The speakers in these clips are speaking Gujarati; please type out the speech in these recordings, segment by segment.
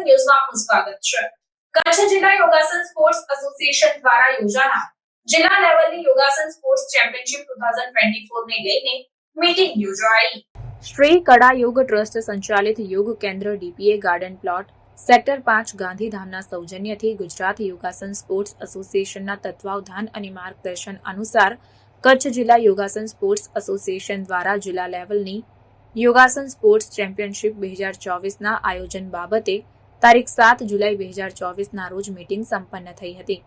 ન્યૂઝમાં આપનું સ્વાગત છે. કચ્છ જિલ્લા યોગાસન સ્પોર્ટ્સ એસોસિએશન દ્વારા યોજાનાર જિલ્લા લેવલની યોગાસન સ્પોર્ટ્સ ચેમ્પિયનશિપ 2024 ને લઈને મીટિંગ યોજાઈ. શ્રી કડા યોગ ટ્રસ્ટ સંચાલિત યોગ કેન્દ્ર ડીપીએ ગાર્ડન પ્લોટ, સેક્ટર પાંચ ગાંધીધામના સૌજન્યથી ગુજરાત યોગાસન સ્પોર્ટ્સ એસોસિએશનના તત્વાવધાન અને માર્ગદર્શન અનુસાર કચ્છ જિલ્લા યોગાસન સ્પોર્ટ્સ એસોસિએશન દ્વારા જિલ્લા લેવલની યોગાસન સ્પોર્ટ્સ ચેમ્પિયનશિપ બે હજાર ચોવીસના આયોજન બાબતે તારીખ સાત જુલાઈ બે હજાર ચોવીસના રોજ મીટિંગ સંપન્ન થઈ હતી.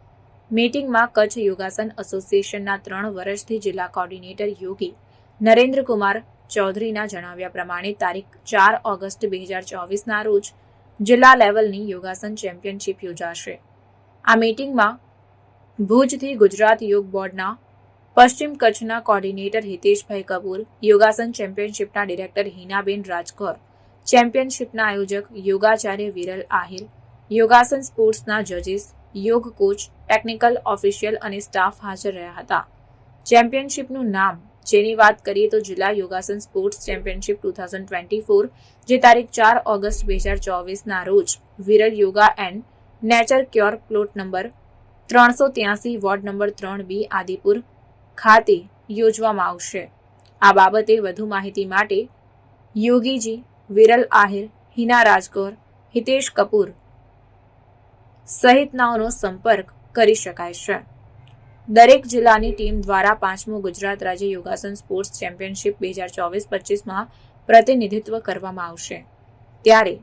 મીટિંગમાં કચ્છ યોગાસન એસોસિએશનના ત્રણ વર્ષથી જિલ્લા કોર્ડિનેટર યોગી નરેન્દ્રકુમાર ચૌધરીના જણાવ્યા પ્રમાણે તારીખ ચાર ઓગસ્ટ બે હજાર ચોવીસના રોજ જિલ્લા લેવલની યોગાસન ચેમ્પિયનશિપ યોજાશે. આ મીટિંગમાં ભુજથી ગુજરાત યોગ બોર્ડના પશ્ચિમ કચ્છના કોર્ડિનેટર હિતેશભાઈ કપૂર, યોગાસન ચેમ્પિયનશિપના ડિરેક્ટર હિનાબેન રાજકોર, ચેમ્પિયનશિપના આયોજક યોગાચાર્ય વિરલ આહિર, યોગાસન સ્પોર્ટ્સના જજીસ, યોગ કોચ, ટેકનિકલ ઓફિશિયલ અને સ્ટાફ હાજર રહ્યા હતા. ચેમ્પિયનશિપનું નામ, જેની વાત કરીએ તો જિલ્લા યોગાસન sports championship two thousand twenty four, જે તારીખ ચાર ઓગસ્ટ બે હજાર ચોવીસના રોજ Viral Yoga and Nature Cure plot number ત્રણસો ત્યાસી વોર્ડ નંબર ત્રણ બી આદિપુર ખાતે યોજવામાં આવશે. આ બાબતે વધુ માહિતી માટે યોગીજી વિરલ આહિર, હિના રાજકોર હિતેશ કપૂર સહિતનાઓનો સંપર્ક કરી શકાય છે. દરેક જિલ્લાની ટીમ દ્વારા પાંચમું ગુજરાત રાજ્ય યોગાસન સ્પોર્ટ્સ ચેમ્પિયનશિપ બે હજાર ચોવીસ પચીસમાં પ્રતિનિધિત્વ કરવામાં આવશે. ત્યારે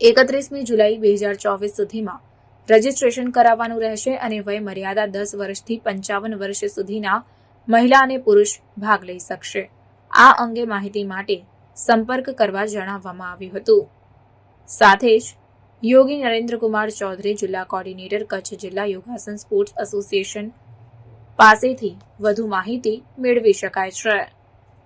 એકત્રીસમી જુલાઈ બે હજાર ચોવીસ સુધીમાં રજીસ્ટ્રેશન કરાવવાનું રહેશે અને વય મર્યાદા દસ વર્ષથી પંચાવન વર્ષ સુધીના મહિલા અને પુરુષ ભાગ લઈ શકશે. આ અંગે માહિતી માટે સંપર્ક કરવા જણાવવામાં આવ્યું હતું. સાથે જ યોગી નરેન્દ્રકુમાર ચૌધરી જિલ્લા કોર્ડિનેટર કચ્છ જિલ્લા યોગાસન સ્પોર્ટ્સ એસોસિએશન પાસેથી વધુ માહિતી મેળવી શકાય છે.